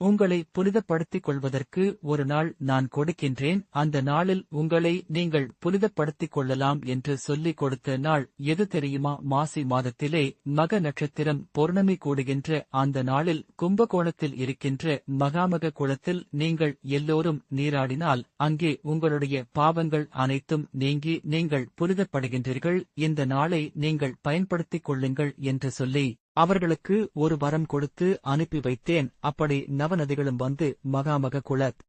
உங்களை புனிதப்படுத்திக் கொள்வதற்கு ஒரு நாள் நான் கொடுக்கின்றேன். அந்த நாளில் உங்களை நீங்கள் புனிதப்படுத்திக் கொள்ளலாம் என்று சொல்லிக் கொடுத்த நாள் எது தெரியுமா? மாசி மாதத்திலே மக நட்சத்திரம் பௌர்ணமி கூடுகின்ற அந்த நாளில் கும்பகோணத்தில் இருக்கின்ற மகாமக குளத்தில் நீங்கள் எல்லோரும் நீராடினால் அங்கே உங்களுடைய பாவங்கள் அனைத்தும் நீங்கி நீங்கள் புனிதப்படுகின்றீர்கள். இந்த நாளை நீங்கள் பயன்படுத்திக் கொள்ளுங்கள் என்று சொல்லி அவர்களுக்கு ஒரு வரம் கொடுத்து அனுப்பி வைத்தேன். அப்படி நவநதிகளும் வந்து மகாமக குளத்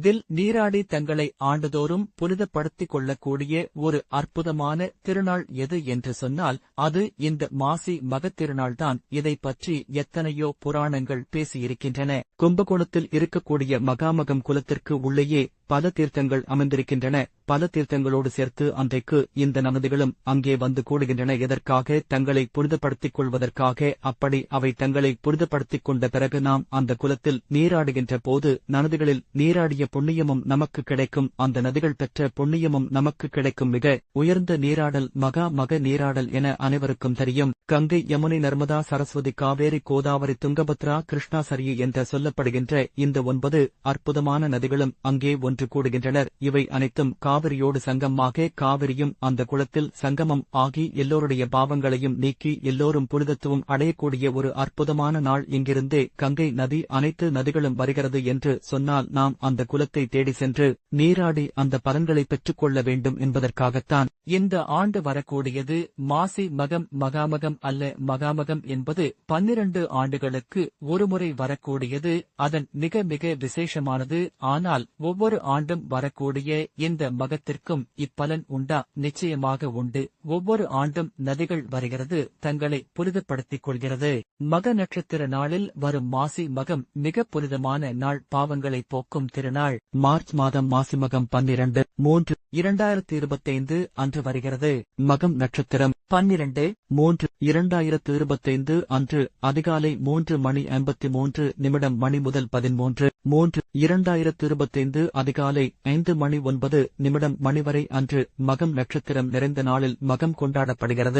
தில் நீராடி தங்களை ஆண்டுதோறும் புனிதப்படுத்திக் கொள்ளக்கூடிய ஒரு அற்புதமான திருநாள் எது என்று சொன்னால் அது இந்த மாசி மகத் திருநாள்தான். இதை பற்றி எத்தனையோ புராணங்கள் பேசியிருக்கின்றன. கும்பகோணத்தில் இருக்கக்கூடிய மகாமகம் குலத்திற்கு உள்ளேயே பல தீர்த்தங்கள் அமைந்திருக்கின்றன பல தீர்த்தங்களோடு சேர்த்து அன்றைக்கு இந்த நனதிகளும் அங்கே வந்து கூடுகின்றன. எதற்காக? தங்களை புனிதப்படுத்திக் கொள்வதற்காக. அப்படி அவை தங்களை புனிதப்படுத்திக் கொண்ட பிறகு நாம் அந்த குலத்தில் நீராடுகின்ற போது நனதிகளில் நீராடிய புண்ணியமும் நமக்கு கிடைக்கும். அந்த நதிகள் பெற்ற புண்ணியமும் நமக்கு கிடைக்கும். மிக உயர்ந்த நீராடல் மகா மக நீராடல் என அனைவருக்கும் தெரியும். கங்கை யமுனை நர்மதா சரஸ்வதி காவேரி கோதாவரி துங்கபத்ரா கிருஷ்ணா சரி என்று சொல்லப்படுகின்ற இந்த ஒன்பது அற்புதமான நதிகளும் அங்கே ஒன்று. கூடுகின்றனர் இவை அனைத்தும் காவிரியோடு சங்கமாக காவிரியும் அந்த குளத்தில் சங்கமம் ஆகி எல்லோருடைய பாவங்களையும் நீக்கி எல்லோரும் புனிதத்துவம் அடையக்கூடிய ஒரு அற்புதமான நாள் இங்கிருந்தே கங்கை நதி அனைத்து நதிகளும் வருகிறது என்று சொன்னால் நாம் அந்த குலத்தை தேடி சென்று நீராடி அந்த பலன்களை பெற்றுக்கொள்ள வேண்டும் என்பதற்காகத்தான். இந்த ஆண்டு வரக்கூடியது மாசி மகம் மகாமகம் அல்ல மகாமகம் என்பது பன்னிரண்டு ஆண்டுகளுக்கு ஒருமுறை வரக்கூடியது. அதன் மிக மிக விசேஷமானது. ஆனால் ஒவ்வொரு ஆண்டும் வரக்கூடிய இந்த மகத்திற்கும் இப்பலன் உண்டா? நிச்சயமாக உண்டு. ஒவ்வொரு ஆண்டும் நதிகள் வருகிறது தங்களை புனிதப்படுத்திக் கொள்கிறது. மக நட்சத்திர நாளில் வரும் மாசி மகம் மிக புனிதமான நாள். பாவங்களை போக்கும் திருநாள். மார்ச் மாதம் மாசி மகம் பன்னிரண்டு மூன்று இரண்டாயிரத்தி இருபத்தைந்து அன்று வருகிறது. மகம் நட்சத்திரம். பன்னிரண்டு மூன்று இரண்டாயிரத்து இருபத்தைந்து அன்று அதிகாலை மூன்று மணி ஐம்பத்தி மூன்று நிமிடம் மணி முதல் பதிமூன்று மூன்று இரண்டாயிரத்து இருபத்தைந்து அதிகாலை ஐந்து மணி ஒன்பது நிமிடம் மணி வரை அன்று மகம் நட்சத்திரம் நிறைந்த நாளில் மகம் கொண்டாடப்படுகிறது.